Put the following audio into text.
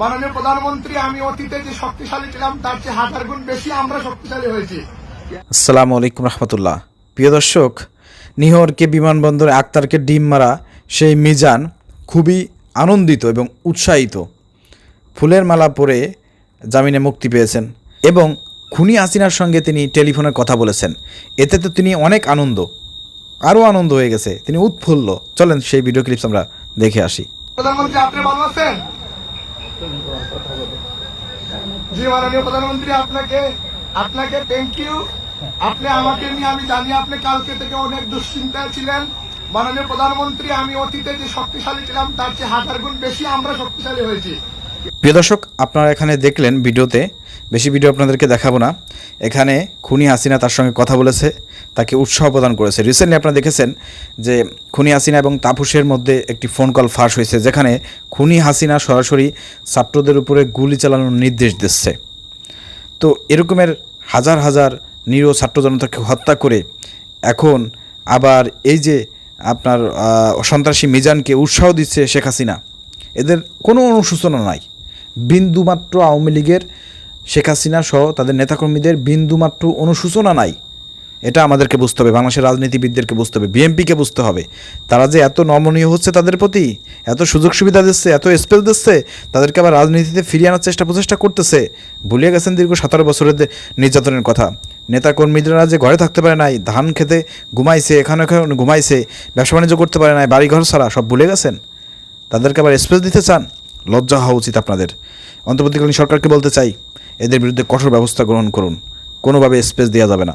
মাননীয় প্রধানমন্ত্রী আমি অতীতে যে শক্তিশালী ছিলাম তার চেয়ে হাজার গুণ বেশি আমরা শক্তিশালী হয়েছি। আসসালামু আলাইকুম রহমতুল্লাহ। প্রিয় দর্শক নিহরকে বিমানবন্দরে আক্তারকে ডিম মারা সেই মিজান খুবই আনন্দিত এবং উৎসাহিত। ফুলের মালা পরে জামিনে মুক্তি পেয়েছেন এবং খুনি হাসিনার সঙ্গে তিনি টেলিফোনে কথা বলেছেন। এতে তো তিনি অনেক আনন্দ আরও আনন্দ হয়ে গেছে। তিনি উৎফুল্ল। চলেন সেই ভিডিও ক্লিপস আমরা দেখে আসি। প্রধানমন্ত্রী আপনি ভালো আছেন? জি, মাননীয় প্রধানমন্ত্রী, আপনাকে আপনাকে থ্যাংক ইউ আপনি আমাকে নিয়ে, আমি জানি আপনি কালকে থেকে অনেক দুশ্চিন্তায় ছিলেন। মাননীয় প্রধানমন্ত্রী, আমি অতীতে যে শক্তিশালী ছিলাম, তার চেয়ে হাজার গুণ বেশি আমরা শক্তিশালী হয়েছি। প্রিয় দর্শক, আপনারা এখানে দেখলেন ভিডিওতে, বেশি ভিডিও আপনাদেরকে দেখাবো না, এখানে খুনি হাসিনা তার সঙ্গে কথা বলেছে, তাকে উৎসাহ প্রদান করেছে। রিসেন্টলি আপনারা দেখেছেন যে খুনি হাসিনা এবং তাপুসের মধ্যে একটি ফোন কল ফাঁস হয়েছে, যেখানে খুনি হাসিনা সরাসরি ছাত্রদের উপরে গুলি চালানোর নির্দেশ দিচ্ছে। তো এরকমের হাজার হাজার নিরীহ ছাত্র জনতাকে হত্যা করে এখন আবার এই যে আপনার সন্ত্রাসী মিজানকে উৎসাহ দিচ্ছে শেখ হাসিনা, এদের কোনো অনুশোচনা নাই। বিন্দুমাত্র আওয়ামী লীগের শেখ হাসিনা সহ তাদের নেতাকর্মীদের বিন্দুমাত্র অনুশোচনা নাই। এটা আমাদেরকে বুঝতে হবে, বাংলাদেশের রাজনীতিবিদদেরকে বুঝতে হবে, বিএনপিকে বুঝতে হবে। তারা যে এত নমনীয় হচ্ছে তাদের প্রতি, এত সুযোগ সুবিধা দিচ্ছে, এত স্পেস দিচ্ছে, তাদেরকে আবার রাজনীতিতে ফিরিয়ে আনার চেষ্টা প্রচেষ্টা করতেছে। ভুলিয়ে গেছেন দীর্ঘ সতেরো বছরের নির্যাতনের কথা। নেতাকর্মীরা যে ঘরে থাকতে পারে নাই, ধান খেতে ঘুমাইছে, এখানে ওখানে ঘুমাইছে ব্যবসা বাণিজ্য করতে পারে নাই, বাড়িঘর ছাড়া সব ভুলে গেছেন? তাদেরকে আবার স্পেস দিতে চান? লজ্জা হওয়া উচিত আপনাদের। অন্তর্বর্তীকালীন সরকারকে বলতে চাই, এদের বিরুদ্ধে কঠোর ব্যবস্থা গ্রহণ করুন। কোনোভাবে স্পেস দেওয়া যাবে না।